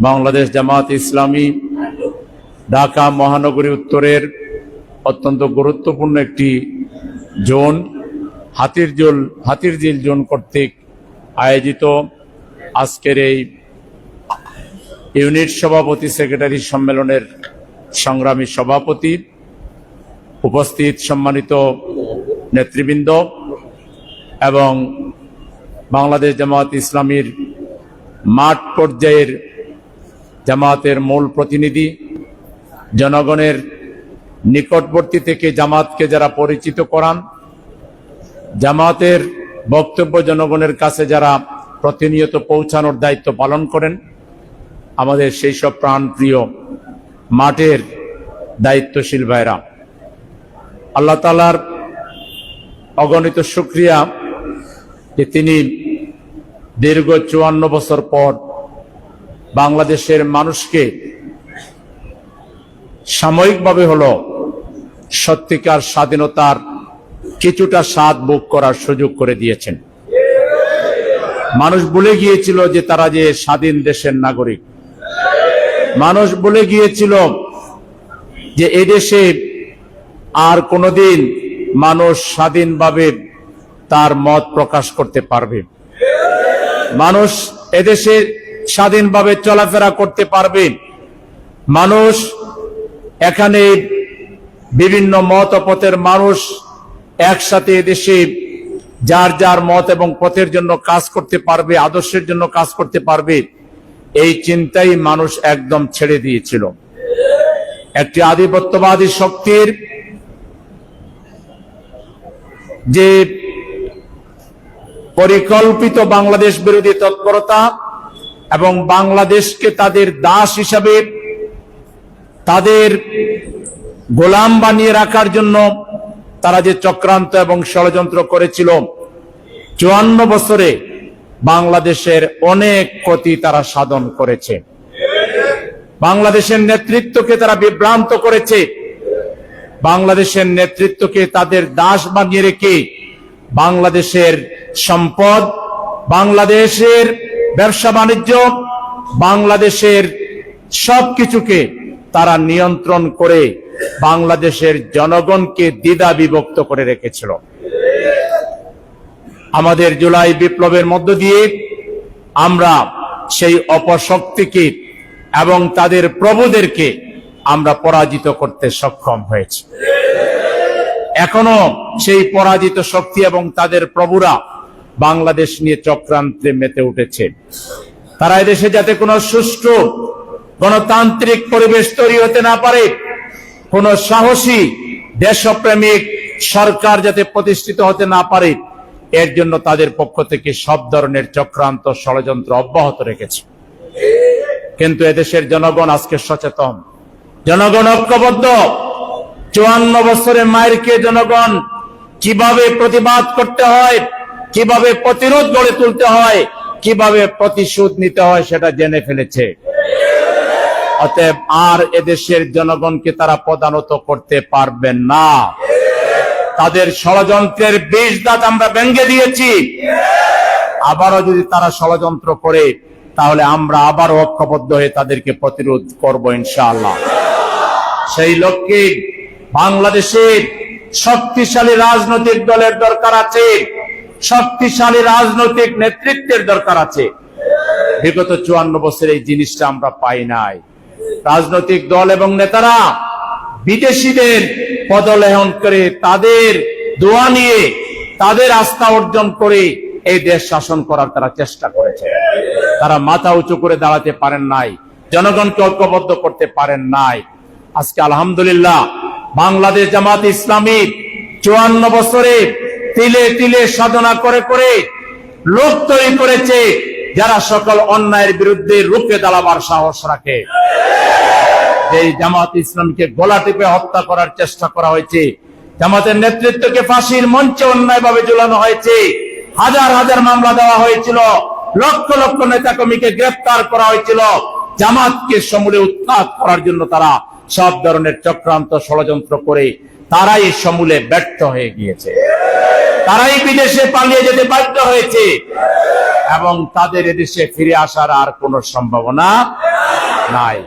বাংলাদেশ জামাত ইসলামী ঢাকা মহানগরী উত্তরের অত্যন্ত গুরুত্বপূর্ণ একটি জোন, হাতিরঝোল, হাতিরঝিল জোন কর্তৃক আয়োজিত আজকের এই ইউনিট সভাপতি সেক্রেটারি সম্মেলনের সংগ্রামী সভাপতি, উপস্থিত সম্মানিত নেতৃবৃন্দ এবং বাংলাদেশ জামাত ইসলামীর মাঠ পর্যায়ের জামাতের মূল প্রতিনিধি, জনগণের নিকটবর্তী থেকে জামাতকে যারা পরিচিত করান, জামাতের বক্তব্য জনগণের কাছে যারা প্রতিনিয়ত পৌঁছানোর দায়িত্ব পালন করেন, আমাদের সেই সব প্রাণপ্রিয় মাঠের দায়িত্বশীল ভাইরা। আল্লাহ তালার অগণিত সুক্রিয়া যে তিনি দীর্ঘ চুয়ান্ন বছর পর বাংলাদেশের মানুষকে সাময়িকভাবে হলো সত্যিকার স্বাধীনতার কিছুটা স্বাদ ভোগ করার সুযোগ করে দিয়েছেন। মানুষ বলে গিয়েছিল যে তারা যে স্বাধীন দেশের নাগরিক। মানুষ বলে গিয়েছিল যে এদেশে আর কোনোদিন মানুষ স্বাধীনভাবে তার মত প্রকাশ করতে পারবে। মানুষ এদেশে স্বাধীনভাবে চলাফেরা করতে পারবে মানুষ এখানে বিভিন্ন মত পথের মানুষ একসাথে এদেশে যার যার মত এবং পথের জন্য কাজ করতে পারবে, আদর্শের জন্য কাজ করতে পারবে, এই চিন্তাই মানুষ একদম ছেড়ে দিয়েছিল। একটি আধিপত্যবাদী শক্তির যে পরিকল্পিত বাংলাদেশ বিরোধী তৎপরতা এবং বাংলাদেশকে তাদের দাস হিসাবে তাদের গোলাম বানিয়ে রাখার জন্য তারা যে চক্রান্ত এবং ষড়যন্ত্র করেছিল, চুয়ান্ন বছরে বাংলাদেশের অনেক ক্ষতি তারা সাধন করেছে। বাংলাদেশের নেতৃত্বকে তারা বিভ্রান্ত করেছে। বাংলাদেশের নেতৃত্বকে তাদের দাস বানিয়ে রেখে বাংলাদেশের সম্পদ, বাংলাদেশের ব্যবসা বাণিজ্য, বাংলাদেশের সবকিছুকে তারা নিয়ন্ত্রণ করে বাংলাদেশের জনগণকে দ্বিধা বিভক্ত করে রেখেছিল। আমাদের জুলাই বিপ্লবের মধ্য দিয়ে আমরা সেই অপশক্তিকে এবং তাদের প্রভুদেরকে আমরা পরাজিত করতে সক্ষম হয়েছি। এখনও সেই পরাজিত শক্তি এবং তাদের প্রভুরা বাংলাদেশ নিয়ে চক্রান্তে মেতে উঠেছে। তারা এদেশে যাতে কোনো সুষ্ঠু গণতান্ত্রিক পরিবেশ তৈরি হতে না পারে, কোন সাহসী, দেশপ্রেমিক সরকার যাতে প্রতিষ্ঠিত হতে না পারে, এর জন্য তাদের পক্ষ থেকে সব ধরনের চক্রান্ত ষড়যন্ত্র অব্যাহত রেখেছে। কিন্তু এদেশের জনগণ আজকে সচেতন। জনগণ ঐক্যবদ্ধ। চুয়ান্ন বছরে মায়েরকে জনগণ কীভাবে প্রতিবাদ করতে হয় কীভাবে প্রতিরোধ গড়ে তুলতে হয়, কীভাবে প্রতিশোধ নিতে হয় সেটা জেনে ফেলেছে। অতএব আর এদেশের জনগণকে তারা প্রদানত করতে পারবেন না। তাদের ষড়যন্ত্রের বিষ দাঁত আমরা ভেঙ্গে দিয়েছি। আবারও যদি তারা ষড়যন্ত্র করে, তাহলে আমরা আবার ঐক্যবদ্ধ হয়ে তাদেরকে প্রতিরোধ করব ইনশাআল্লাহ। সেই লক্ষ্যে বাংলাদেশের শক্তিশালী রাজনৈতিক দলের দরকার আছে। শক্তিশালী রাজনৈতিক নেতৃত্বের দরকার আছে। বিগত চুয়ান্ন বছর এই জিনিসটা আমরা পাই নাই। রাজনৈতিক দল এবং নেতারা বিদেশিদের পদলেহন করে তাদের দোয়া নিয়ে তাদের আস্থা অর্জন করে এই দেশ শাসন করার তারা চেষ্টা করেছে। তারা মাথা উঁচু করে দাঁড়াতে পারেন নাই, জনগণকে ঐক্যবদ্ধ করতে পারেন নাই। আজকে আলহামদুলিল্লাহ বাংলাদেশ জামাত ইসলামী চুয়ান্ন বছরে তিলে তিলে সাধনা করে করে লোক তৈরি করেছে, যারা সকল অন্যায়ের বিরুদ্ধে রুখে দাঁড়াবার সাহস রাখে। এই জামাত ইসলামকে গোলা টিপে হত্যা করার চেষ্টা করা হয়েছে, জামাতের নেতৃত্বকে ফাঁসির মঞ্চে অন্যায়ভাবে ঝুলানো হয়েছে। হাজার হাজার মামলা দেওয়া হয়েছিল, লক্ষ লক্ষ নেতা কর্মীকে গ্রেফতার করা হয়েছিল। জামাতকে সমূলে উৎখাত করার জন্য তারা সব ধরনের চক্রান্ত ষড়যন্ত্র করে তারাই সমূলে ব্যর্থ হয়ে গিয়েছে। তারাই বিদেশে পালিয়ে যেতে বাধ্য হয়েছে। এবং তাদের এদেশে ফিরে আসার আর কোনো সম্ভাবনা নাই।